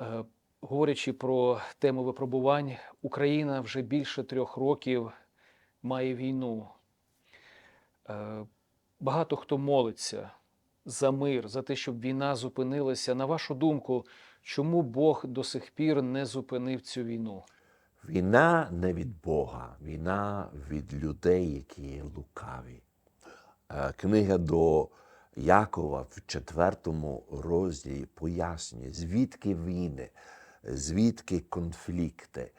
Е, Говорячи про тему випробувань, Україна вже більше трьох років має війну. Е, Багато хто молиться за мир, за те, щоб війна зупинилася. На вашу думку, чому Бог до сих пір не зупинив цю війну? Війна не від Бога, війна від людей, які є лукаві. Е, Книга до Якова в четвертому розділі пояснює, звідки війни, звідки конфлікти.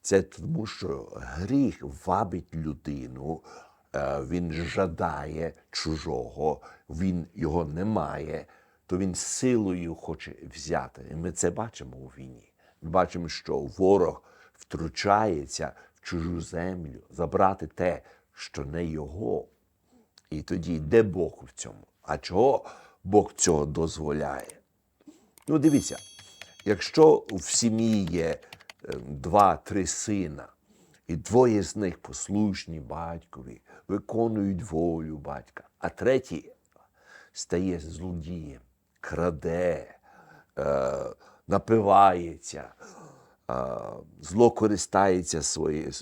Це тому, що гріх вабить людину, е, він жадає чужого, він його не має, то він силою хоче взяти. І ми це бачимо у війні. Ми бачимо, що ворог втручається в чужу землю, забрати те, що не його. І тоді де Бог в цьому? А чого Бог цього дозволяє? Ну, дивіться, якщо в сім'ї є е, два-три сина, і двоє з них послушні батькові, виконують волю батька, а третій стає злодієм, краде, е, напивається, е, зло користається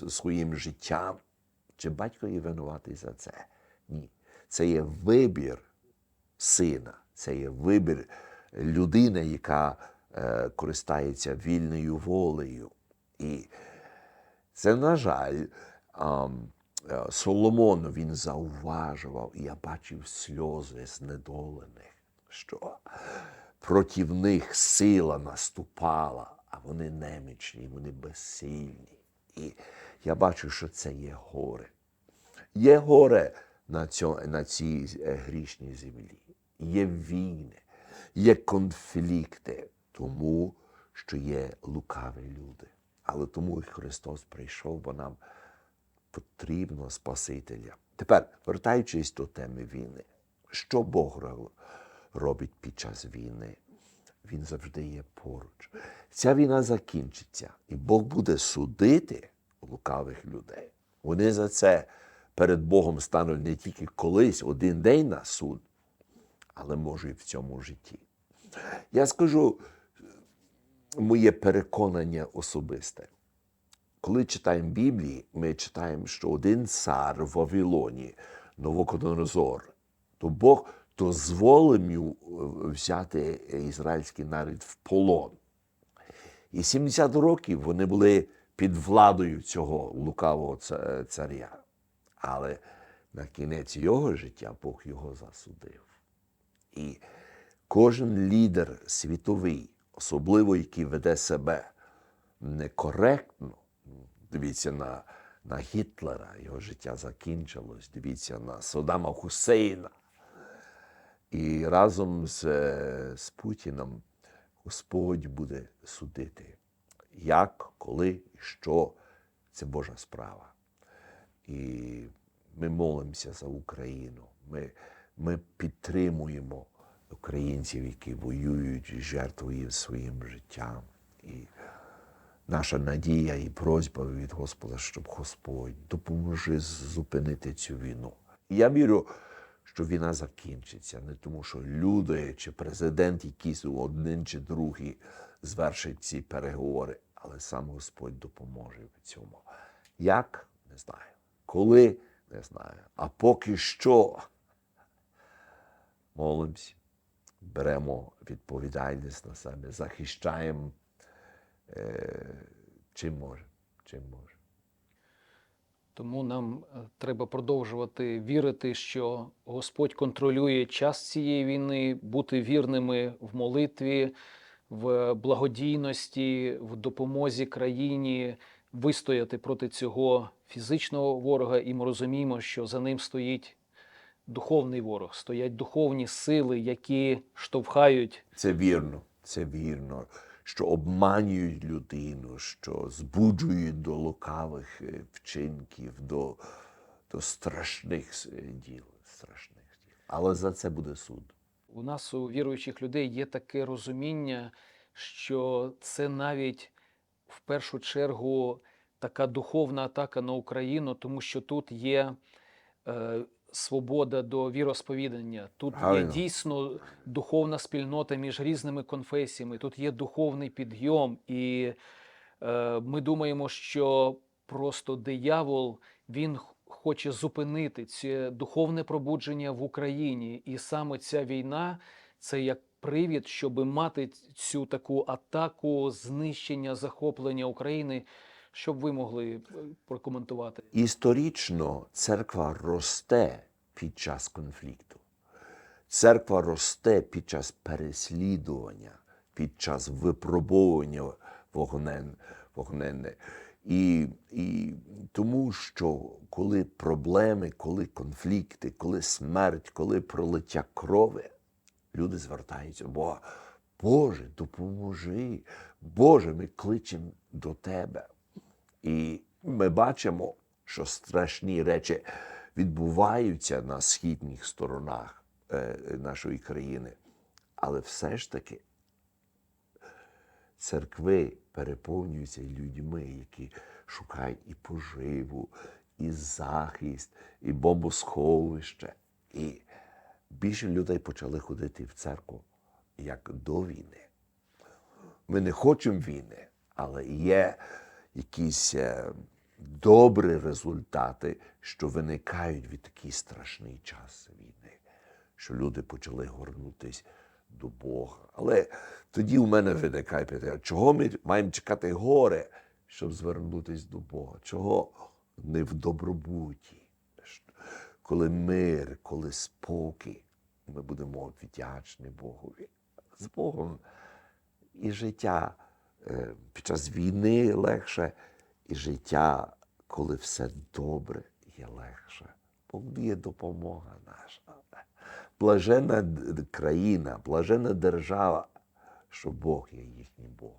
своїм життям. Чи батько є винуватий за це? Ні. Це є вибір сина, це є вибір людини, яка е, користається вільною волею. І це, на жаль, е, Соломон він зауважував, і я бачив сльози знедолених, що проти них сила наступала, а вони немічні, вони безсильні. І я бачу, що це є горе. Є горе на, цьо, на цій е, грішній землі. Є війни, є конфлікти, тому що є лукаві люди. Але тому і Христос прийшов, бо нам потрібно Спасителя. Тепер, вертаючись до теми війни, що Бог робить під час війни? Він завжди є поруч. Ця війна закінчиться, і Бог буде судити лукавих людей. Вони за це перед Богом стануть не тільки колись, один день на суд, але може і в цьому житті. Я скажу моє переконання особисте. Коли читаємо Біблії, ми читаємо, що один цар в Вавилоні, Новокодонозор, то Бог дозволив йому е, взяти ізраїльський народ в полон. І 70 років вони були під владою цього лукавого царя. Але на кінець його життя Бог його засудив. І кожен лідер світовий, особливо який веде себе некоректно, дивіться на, на Гітлера, його життя закінчилось, дивіться на Содама Хусейна. І разом з, е, з Путіном Господь буде судити, як, коли і що це Божа справа. І ми молимося за Україну. Ми, ми підтримуємо українців, які воюють і жертвують своїм життям. І наша надія і просьба від Господа, щоб Господь допоможе зупинити цю війну. І я вірю, що війна закінчиться, не тому, що люди чи президент, якийсь один чи другий звершить ці переговори, але сам Господь допоможе в цьому. Як? Не знаю. Коли? Не знаю. А поки що молимося, беремо відповідальність на себе, захищаємо е, чим може, чим може. Тому нам е, треба продовжувати вірити, що Господь контролює час цієї війни, бути вірними в молитві, в благодійності, в допомозі країні, вистояти проти цього фізичного ворога. І ми розуміємо, що за ним стоїть духовний ворог, стоять духовні сили, які штовхають Це вірно, це вірно, що обманюють людину, що збуджують до лукавих е, вчинків, до, до страшних е, діл. Страшних діл. Але за це буде суд. У нас у віруючих людей є таке розуміння, що це навіть в першу чергу така духовна атака на Україну, тому що тут є е, свобода до віросповідання. Тут є дійсно духовна спільнота між різними конфесіями. Тут є духовний підйом, і е, ми думаємо, що просто диявол він хоче зупинити це духовне пробудження в Україні, і саме ця війна це як привід, щоб мати цю таку атаку знищення, захоплення України. Щоб ви могли е, прокоментувати? Історично церква росте під час конфлікту. Церква росте під час переслідування, під час випробовування вогнен, вогненне. І, і тому що коли проблеми, коли конфлікти, коли смерть, коли пролиття крови, люди звертаються до Бога. Боже, допоможи. Боже, ми кличемо до Тебе. І ми бачимо, що страшні речі відбуваються на східних сторонах е, нашої країни. Але все ж таки церкви переповнюються людьми, які шукають і поживу, і захист, і бомбосховище. І більше людей почали ходити в церкву як до війни. Ми не хочемо війни, але є якісь е, добрі результати, що виникають від такий страшний час війни, що люди почали горнутися до Бога. Але тоді у мене виникає питання, чого ми маємо чекати горе, щоб звернутися до Бога? Чого не в добробуті? Коли мир, коли спокій, ми будемо вдячні Богові. З Богом і життя е, під час війни легше, і життя, коли все добре, є легше. Бог є допомога наша. Блажена країна, блажена держава, що Бог є їхній Бог.